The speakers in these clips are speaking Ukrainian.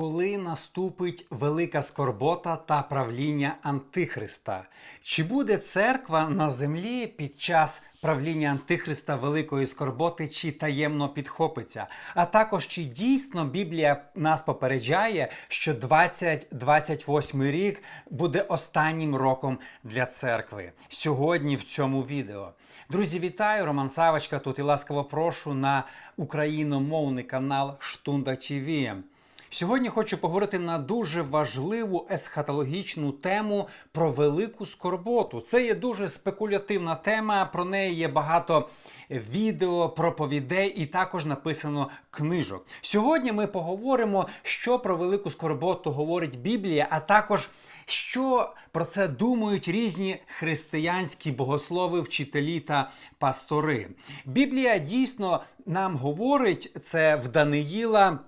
коли наступить велика скорбота та правління Антихриста? Чи буде церква на землі під час правління Антихриста великої скорботи, чи таємно підхопиться? А також чи дійсно Біблія нас попереджає, що 2028 рік буде останнім роком для церкви? Сьогодні в цьому відео. Друзі, вітаю! Роман Савочка тут і ласкаво прошу на україномовний канал Штунда ТВ. Сьогодні хочу поговорити на дуже важливу есхатологічну тему про велику скорботу. Це є дуже спекулятивна тема. Про неї є багато відео, проповідей і також написано книжок. Сьогодні ми поговоримо, що про велику скорботу говорить Біблія, а також. Що про це думають різні християнські богослови, вчителі та пастори? Біблія дійсно нам говорить це в Даниїла.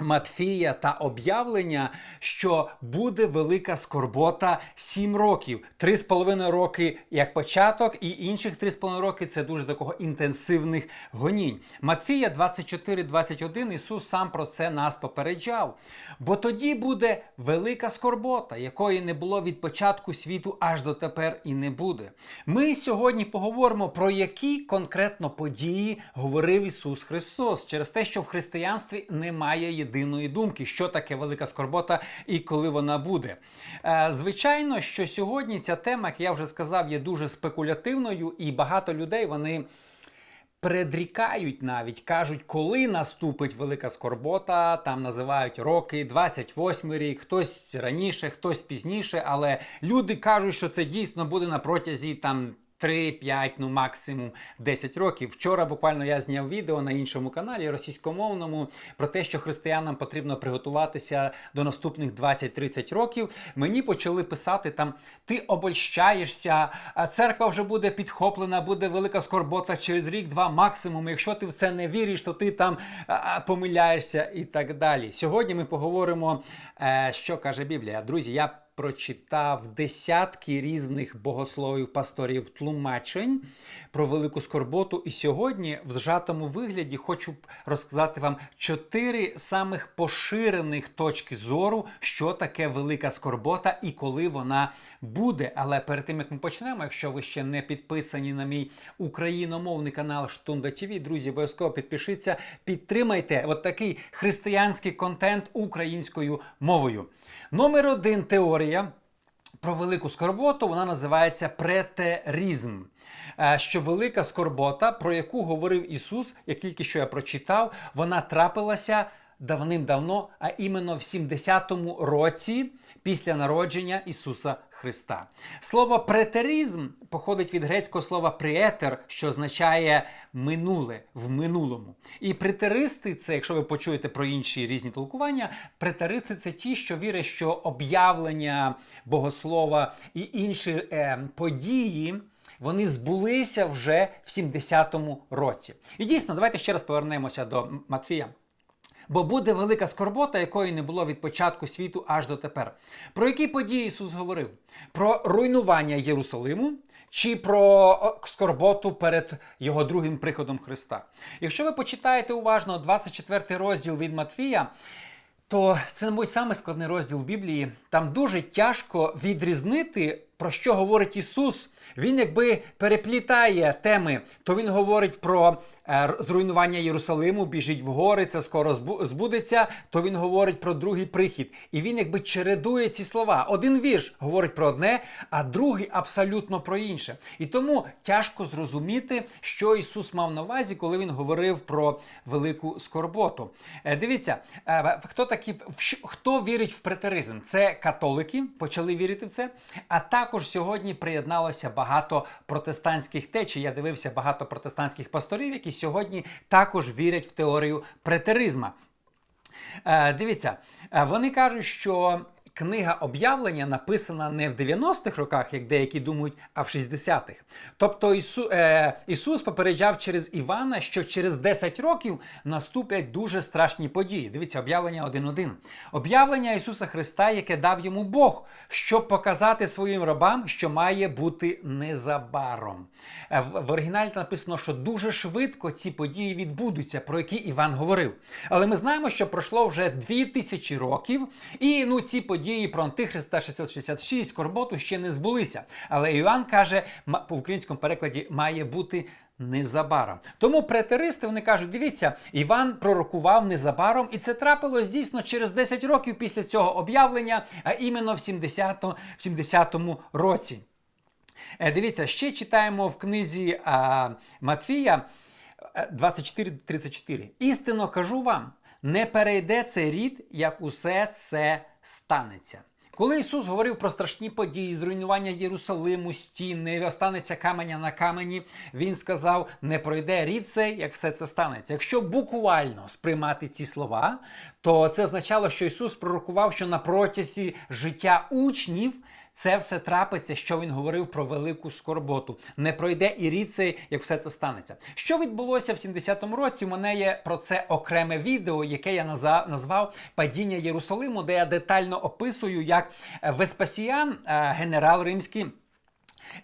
Матфія та об'явлення, що буде велика скорбота 7 років, 3,5 роки як початок, і інших 3,5 роки це дуже такого інтенсивних гонінь. Матфія 24,21 Ісус сам про це нас попереджав. Бо тоді буде велика скорбота, якої не було від початку світу аж до тепер і не буде. Ми сьогодні поговоримо про які конкретно події говорив Ісус Христос через те, що в християнстві немає єдиної думки, що таке велика скорбота і коли вона буде. Е, Звичайно, що сьогодні ця тема, як я вже сказав, є дуже спекулятивною, і багато людей вони. Предрікають навіть, кажуть, коли наступить велика скорбота, там називають роки, 28 рік, хтось раніше, хтось пізніше, але люди кажуть, що це дійсно буде на протязі там 3-5, ну максимум 10 років. Вчора буквально я зняв відео на іншому каналі російськомовному про те, що християнам потрібно приготуватися до наступних 20-30 років. Мені почали писати там: ти обольщаєшся, церква вже буде підхоплена, буде велика скорбота через рік-два максимум. Якщо ти в це не віриш, то ти там помиляєшся і так далі. Сьогодні ми поговоримо, е, що каже Біблія. Друзі, я прочитав десятки різних богословів, пасторів, тлумачень про велику скорботу. І сьогодні, в зжатому вигляді, хочу розказати вам чотири самих поширених точки зору, що таке велика скорбота і коли вона буде. Але перед тим як ми почнемо, якщо ви ще не підписані на мій україномовний канал Штунда ТВ, друзі, обов'язково підпишіться, підтримайте от такий християнський контент українською мовою. Номер один теорія. Про велику скорботу вона називається претерізм. Що велика скорбота, про яку говорив Ісус, як тільки що я прочитав, вона трапилася давним-давно, а іменно в 70-му році після народження Ісуса Христа. Слово претерізм походить від грецького слова приетер, що означає минуле в минулому. І претеристи, це, якщо ви почуєте про інші різні толкування, претеристи це ті, що вірять, що об'явлення богослова і інші е, події. Вони збулися вже в 70-му році. І дійсно, давайте ще раз повернемося до Матфія. Бо буде велика скорбота, якої не було від початку світу аж до тепер. Про які події Ісус говорив? Про руйнування Єрусалиму чи про скорботу перед його другим приходом Христа. Якщо ви почитаєте уважно 24 розділ від Матфія, то це, мабуть, самий складний розділ Біблії. Там дуже тяжко відрізнити про що говорить Ісус, Він якби переплітає теми, то Він говорить про е, зруйнування Єрусалиму, біжить в гори, це скоро збудеться, то Він говорить про другий прихід. І він якби чередує ці слова. Один вірш говорить про одне, а другий абсолютно про інше. І тому тяжко зрозуміти, що Ісус мав на увазі, коли Він говорив про велику скорботу. Е, дивіться, е, хто такі, хто вірить в претеризм? Це католики, почали вірити в це. А так також сьогодні приєдналося багато протестантських течій. Я дивився багато протестантських пасторів, які сьогодні також вірять в теорію претеризма. Е, дивіться, е, вони кажуть, що книга об'явлення написана не в 90-х роках, як деякі думають, а в 60-х. Тобто Ісу, е, Ісус попереджав через Івана, що через 10 років наступлять дуже страшні події. Дивіться, об'явлення 1.1. Об'явлення Ісуса Христа, яке дав йому Бог, щоб показати своїм рабам, що має бути незабаром. Е, В, в оригіналі написано, що дуже швидко ці події відбудуться, про які Іван говорив. Але ми знаємо, що пройшло вже 2000 років, і ну ці події про Антихриста 666, скорботу ще не збулися. Але Іван каже, в українському перекладі має бути. Незабаром. Тому претеристи вони кажуть: дивіться, Іван пророкував незабаром, і це трапилось дійсно через 10 років після цього об'явлення, а іменно в 70 в 70-му році. Е, Дивіться, ще читаємо в книзі а, Матфія е, 24-34. Істинно кажу вам, не перейде цей рід, як усе це станеться. Коли Ісус говорив про страшні події, зруйнування Єрусалиму, стін, не останеться каменя на камені, Він сказав: не пройде рід цей, як все це станеться. Якщо буквально сприймати ці слова, то це означало, що Ісус пророкував, що на протязі життя учнів це все трапиться, що він говорив про велику скорботу. Не пройде і рід цей, як все це станеться. Що відбулося в 70-му році? У мене є про це окреме відео, яке я назвав Падіння Єрусалиму, де я детально описую, як Веспасіан, е, генерал римський.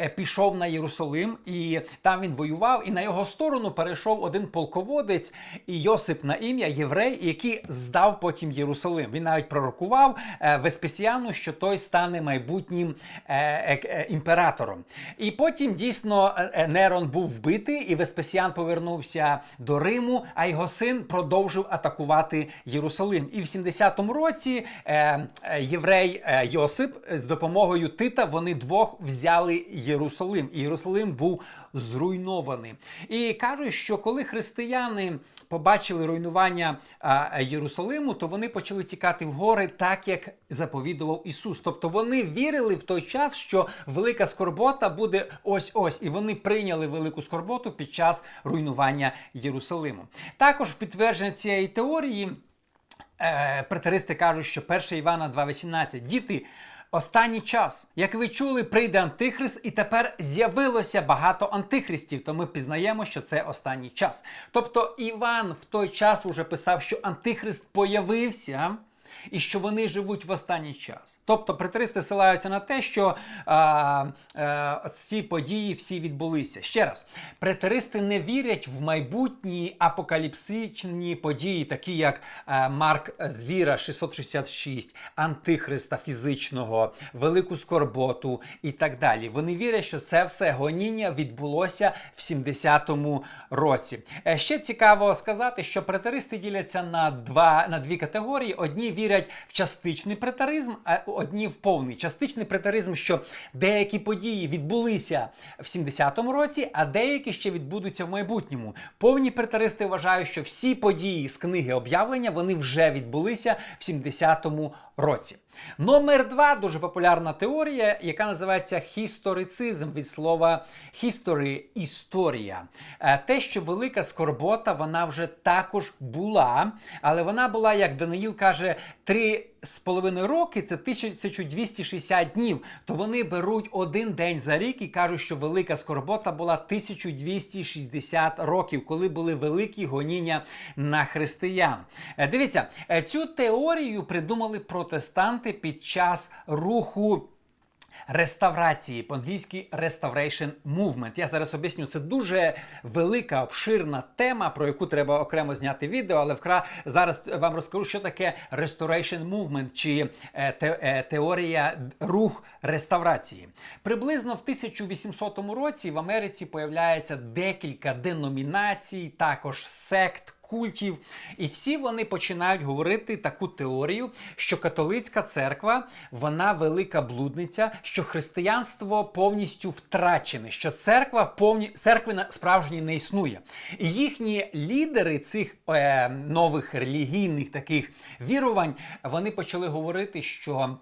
Е, Пішов на Єрусалим, і там він воював, і на його сторону перейшов один полководець Йосип на ім'я єврей, який здав потім Єрусалим. Він навіть пророкував е, Веспесіану, що той стане майбутнім е, імператором. І потім дійсно Нерон був вбитий, і Веспесіан повернувся до Риму, а його син продовжив атакувати Єрусалим. І в 70-му році єврей Йосип з допомогою Тита вони двох взяли Єрусалим. І Єрусалим був зруйнований. І кажуть, що коли християни побачили руйнування Єрусалиму, то вони почали тікати в гори, так як заповідував Ісус. Тобто вони вірили в той час, що велика скорбота буде ось ось, і вони прийняли велику скорботу під час руйнування Єрусалиму. Також підтвердження цієї теорії. Е, претеристи кажуть, що 1 Івана 2,18. Діти, останній час, як ви чули, прийде антихрист, і тепер з'явилося багато антихристів. То ми пізнаємо, що це останній час. Тобто Іван в той час уже писав, що антихрист появився. І що вони живуть в останній час. Тобто претеристи силаються на те, що а, а, ці події всі відбулися. Ще раз, претеристи не вірять в майбутні апокаліпсичні події, такі як а, Марк Звіра 666, Антихриста фізичного, Велику Скорботу і так далі. Вони вірять, що це все гоніння відбулося в 70-му році. Е, Ще цікаво сказати, що претеристи діляться на два на дві категорії. Одні вірять в частичний претаризм, а одні в повний. Частичний претаризм, що деякі події відбулися в 70-му році, а деякі ще відбудуться в майбутньому. Повні претаристи вважають, що всі події з книги об'явлення вони вже відбулися в 70-му році. Номер два дуже популярна теорія, яка називається хісторицизм від слова history – історія. Е, Те, що велика скорбота, вона вже також була, але вона була, як Даниїл каже, три з половиною роки це 1260 днів. То вони беруть один день за рік і кажуть, що велика скорбота була 1260 років, коли були великі гоніння на християн. Е, Дивіться, е, цю теорію придумали протестанти під час руху. Реставрації по-англійськи Restoration Movement. Я зараз об'ясню, це дуже велика, обширна тема, про яку треба окремо зняти відео, але вкра зараз вам розкажу, що таке Restoration Movement, чи е, те, е, теорія рух реставрації. Приблизно в 1800 році в Америці появляється декілька деномінацій, також сект культів, і всі вони починають говорити таку теорію, що католицька церква вона велика блудниця, що християнство повністю втрачене, що церква повні церкви справжньої не існує. І їхні лідери цих е, нових релігійних таких вірувань вони почали говорити, що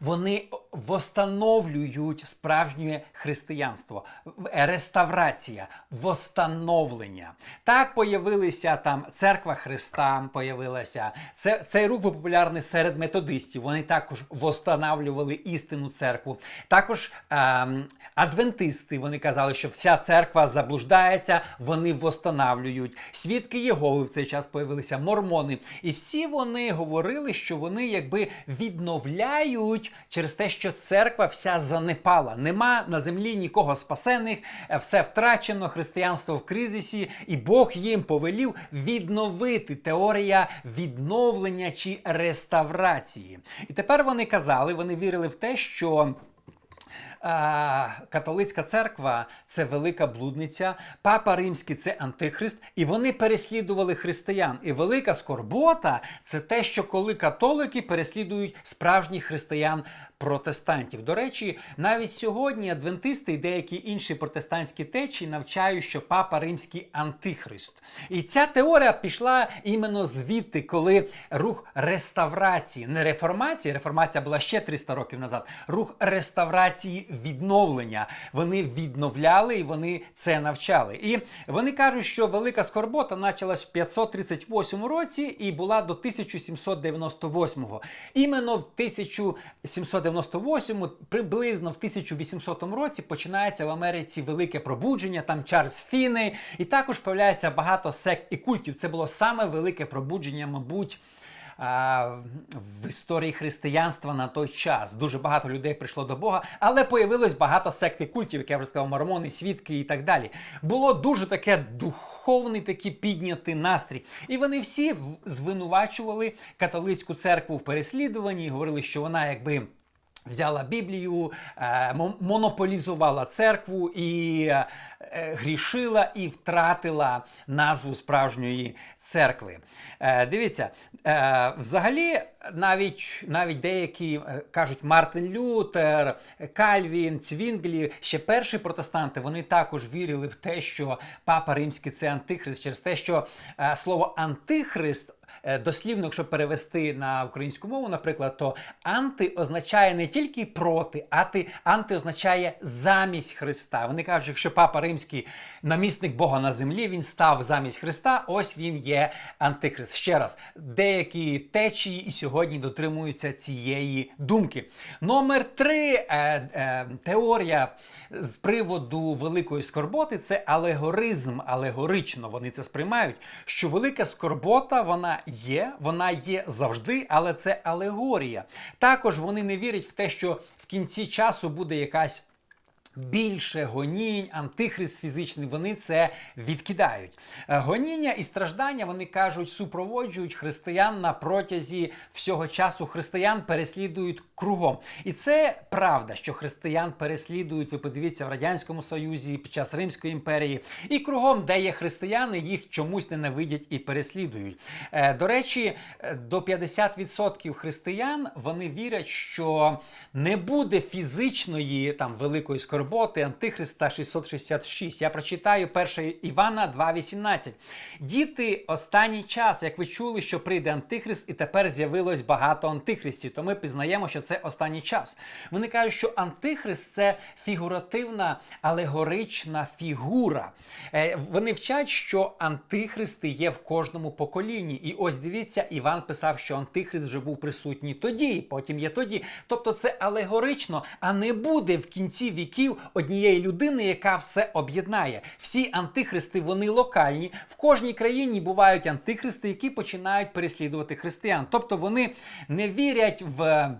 вони восстановлюють справжнє християнство, е, реставрація, восстановлення. Так появилися там церква Христа, появилася. Це, цей рух був популярний серед методистів. Вони також восстанавлювали істинну церкву. Також ем, адвентисти вони казали, що вся церква заблуждається, вони восстанавлюють. Свідки Єгови в цей час появилися, мормони. І всі вони говорили, що вони якби відновляють через те, що церква вся занепала. Нема на землі нікого спасених, е, все втрачено, християнство в кризисі, і Бог їм повелів відновити теорія відновлення чи реставрації. І тепер вони казали, вони вірили в те, що. А, католицька церква це велика блудниця, папа римський це антихрист, і вони переслідували християн. І велика скорбота це те, що коли католики переслідують справжніх християн. Протестантів. До речі, навіть сьогодні адвентисти і деякі інші протестантські течії навчають, що папа римський антихрист. І ця теорія пішла іменно звідти, коли рух реставрації, не реформації, реформація була ще 300 років назад. Рух реставрації відновлення. Вони відновляли і вони це навчали. І вони кажуть, що велика скорбота почалась в 538 році і була до 1798. Іменно в 1798, приблизно в 1800 році, починається в Америці велике пробудження. Там Чарльз Фіни, і також появляється багато сект і культів. Це було саме велике пробудження, мабуть. В історії християнства на той час дуже багато людей прийшло до Бога, але появилось багато сект і культів, як я вже сказав, мормони, свідки і так далі. Було дуже таке духовний такий піднятий настрій. І вони всі звинувачували католицьку церкву в переслідуванні, і говорили, що вона якби. Взяла Біблію, е, монополізувала церкву і е, е, грішила і втратила назву справжньої церкви. Дивіться, взагалі, навіть, навіть деякі кажуть Мартин Лютер, Кальвін, Цвінглі, ще перші протестанти, вони також вірили в те, що Папа Римський це антихрист, через те, що слово антихрист. Е, Дослівно, якщо перевести на українську мову, наприклад, то анти означає не тільки проти, а ти анти означає замість Христа. Вони кажуть, якщо папа римський намісник Бога на землі, він став замість Христа, ось він є антихрист. Ще раз, деякі течії і сьогодні дотримуються цієї думки. Номер три е, е, теорія з приводу великої скорботи це алегоризм, алегорично вони це сприймають. Що велика скорбота вона є, вона є завжди, але це алегорія. Також вони не вірять в те, що в кінці часу буде якась. Більше гонінь, антихрист фізичний, вони це відкидають. Е, Гоніння і страждання, вони кажуть, супроводжують християн на протязі всього часу. Християн переслідують кругом. І це правда, що християн переслідують. Ви подивіться в Радянському Союзі під час Римської імперії. І кругом, де є християни, їх чомусь ненавидять і переслідують. Е, До речі, е, до 50% християн вони вірять, що не буде фізичної там великої скорботи Антихриста 666. Я прочитаю 1 Івана 2.18. Діти, останній час, як ви чули, що прийде Антихрист, і тепер з'явилось багато антихристів, то ми пізнаємо, що це останній час. Вони кажуть, що Антихрист це фігуративна алегорична фігура. Е, Вони вчать, що антихристи є в кожному поколінні. І ось дивіться, Іван писав, що антихрист вже був присутній тоді, потім є тоді. Тобто це алегорично, а не буде в кінці віків однієї людини, яка все об'єднає. Всі антихристи вони локальні. В кожній країні бувають антихристи, які починають переслідувати християн. Тобто вони не вірять в.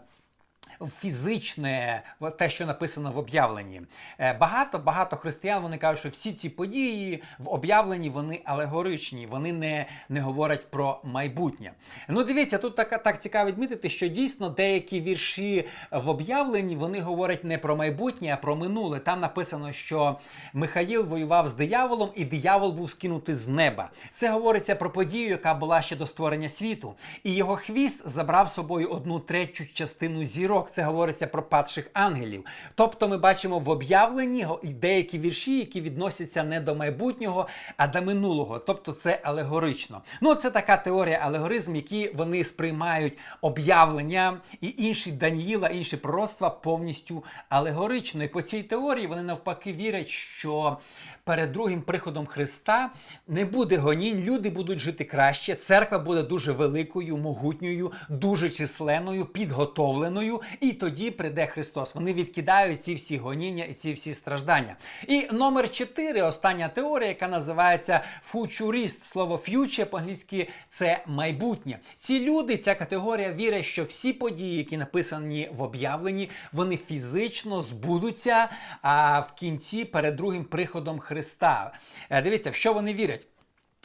Фізичне, те, що написано в об'явленні. Е, Багато багато християн вони кажуть, що всі ці події в об'явленні вони алегоричні, вони не, не говорять про майбутнє. Ну, дивіться, тут так, так цікаво відмітити, що дійсно деякі вірші в об'явленні вони говорять не про майбутнє, а про минуле. Там написано, що Михаїл воював з дияволом, і диявол був скинутий з неба. Це говориться про подію, яка була ще до створення світу. І його хвіст забрав собою одну третю частину зірок. Рок це говориться про падших ангелів. Тобто ми бачимо в об'явленні деякі вірші, які відносяться не до майбутнього, а до минулого. Тобто це алегорично. Ну, це така теорія алегоризм, які вони сприймають об'явлення і інші Даніїла, інші пророцтва повністю алегорично. І по цій теорії вони навпаки вірять, що перед другим приходом Христа не буде гонінь, люди будуть жити краще. Церква буде дуже великою, могутньою, дуже численною, підготовленою, і тоді прийде Христос. Вони відкидають ці всі гоніння і ці всі страждання. І номер 4, остання теорія, яка називається фучуріст. Слово future по-англійськи це майбутнє. Ці люди, ця категорія вірять, що всі події, які написані в об'явленні, вони фізично збудуться а в кінці перед другим приходом Христа. Е, Дивіться, в що вони вірять.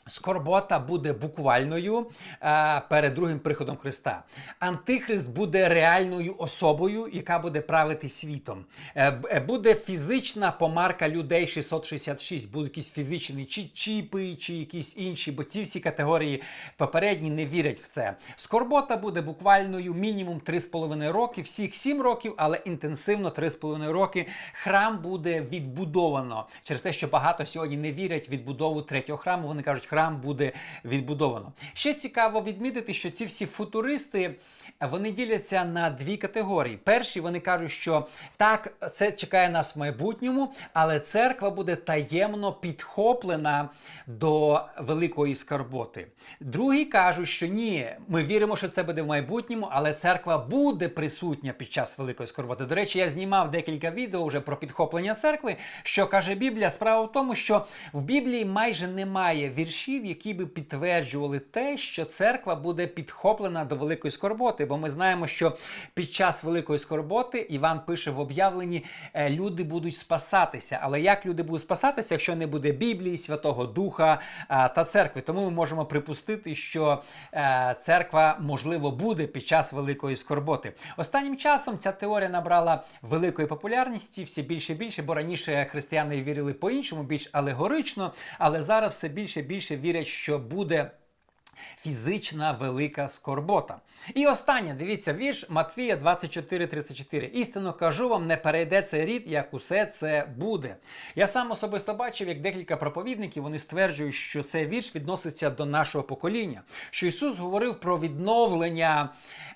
Скорбота буде буквальною е, перед другим приходом Христа. Антихрист буде реальною особою, яка буде правити світом. Е, е, буде фізична помарка людей 666, будуть якісь фізичні чи чіпи, чи якісь інші, бо ці всі категорії попередні не вірять в це. Скорбота буде буквальною мінімум 3,5 роки, всіх 7 років, але інтенсивно 3,5 роки. Храм буде відбудовано через те, що багато сьогодні не вірять в відбудову третього храму. Вони кажуть, храм буде відбудовано. Ще цікаво відмітити, що ці всі футуристи вони діляться на дві категорії. Перші вони кажуть, що так, це чекає нас в майбутньому, але церква буде таємно підхоплена до великої скарботи. Другі кажуть, що ні, ми віримо, що це буде в майбутньому, але церква буде присутня під час великої скорботи. До речі, я знімав декілька відео вже про підхоплення церкви. Що каже Біблія? Справа в тому, що в Біблії майже немає віршів, які би підтверджували те, що церква буде підхоплена до великої скорботи. Бо ми знаємо, що під час великої скорботи Іван пише в об'явленні: е, люди будуть спасатися. Але як люди будуть спасатися, якщо не буде Біблії, Святого Духа е, та церкви? Тому ми можемо припустити, що е, церква можливо буде під час великої скорботи. Останнім часом ця теорія набрала великої популярності все більше і більше, бо раніше християни вірили по-іншому, більш алегорично, але зараз все більше і більше вірять, що буде. Фізична велика скорбота. І останнє, дивіться, вірш Матвія 24:34. Істинно кажу вам, не перейде цей рід, як усе це буде. Я сам особисто бачив, як декілька проповідників вони стверджують, що цей вірш відноситься до нашого покоління. Що Ісус говорив про відновлення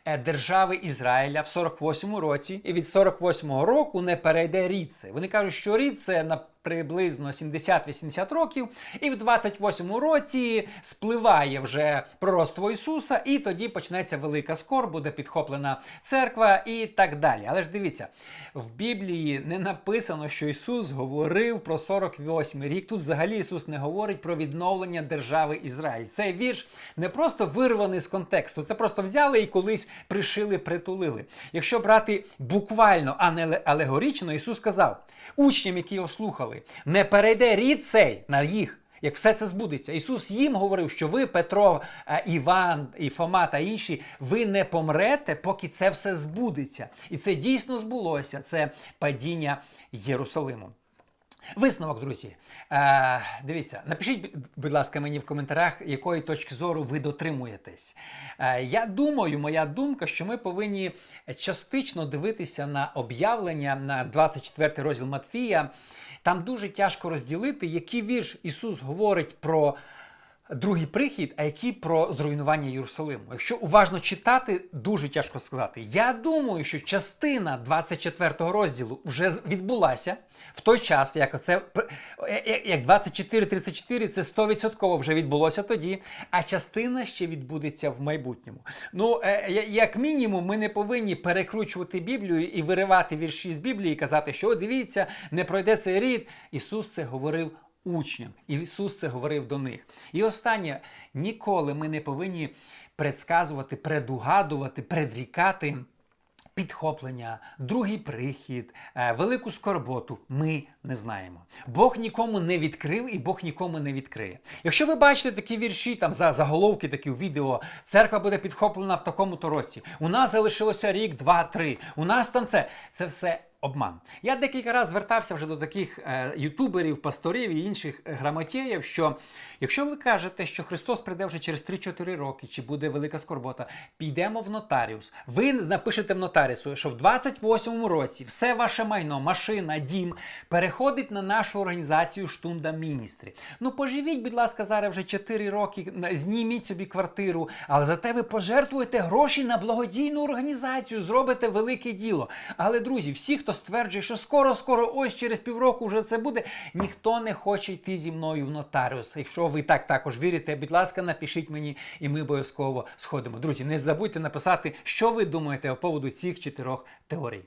е, держави Ізраїля в 48-му році, і від 48-го року не перейде рід це. Вони кажуть, що рід це на приблизно 70-80 років, і в 28-му році спливає вже пророцтво Ісуса, і тоді почнеться велика скор, буде підхоплена церква і так далі. Але ж дивіться, в Біблії не написано, що Ісус говорив про 48 рік. Тут взагалі Ісус не говорить про відновлення держави Ізраїль. Цей вірш не просто вирваний з контексту, це просто взяли і колись пришили, притулили. Якщо брати буквально, а не алегорично, Ісус сказав учням, які його слухали, не перейде рід цей на їх. Як все це збудеться, Ісус їм говорив, що ви, Петро, е, Іван, і Фома та інші, ви не помрете, поки це все збудеться. І це дійсно збулося. Це падіння Єрусалиму. Висновок, друзі. Е, дивіться, напишіть, будь ласка, мені в коментарях, якої точки зору ви дотримуєтесь. Е, я думаю, моя думка, що ми повинні частично дивитися на об'явлення на 24 розділ Матфія. Там дуже тяжко розділити, який вірш Ісус говорить про другий прихід, а який про зруйнування Єрусалиму. Якщо уважно читати, дуже тяжко сказати. Я думаю, що частина 24 розділу вже відбулася в той час, як це як 24-34, це 100% вже відбулося тоді, а частина ще відбудеться в майбутньому. Ну, е, як мінімум, ми не повинні перекручувати Біблію і виривати вірші з Біблії і казати, що дивіться, не пройде цей рід. Ісус це говорив учням. І Ісус це говорив до них. І останнє, ніколи ми не повинні предсказувати, предугадувати, предрікати. Підхоплення, другий прихід, е, велику скорботу ми не знаємо. Бог нікому не відкрив і Бог нікому не відкриє. Якщо ви бачите такі вірші, там за заголовки такі в відео, церква буде підхоплена в такому-то році. У нас залишилося рік, два, три. У нас там це. Це все обман. Я декілька разів звертався вже до таких е, ютуберів, пасторів і інших е, грамотєїв, що якщо ви кажете, що Христос прийде вже через 3-4 роки, чи буде велика скорбота, підемо в нотаріус. Ви напишете в нотаріусу, що в 28-му році все ваше майно, машина, дім переходить на нашу організацію Штунда Міністрі. Ну поживіть, будь ласка, зараз вже 4 роки, зніміть собі квартиру, але зате ви пожертвуєте гроші на благодійну організацію, зробите велике діло. Але друзі, всі, хто стверджує, що скоро-скоро, ось через півроку вже це буде, ніхто не хоче йти зі мною в нотаріус. Якщо ви так також вірите, будь ласка, напишіть мені, і ми обов'язково сходимо. Друзі, не забудьте написати, що ви думаєте по поводу цих чотирьох теорій.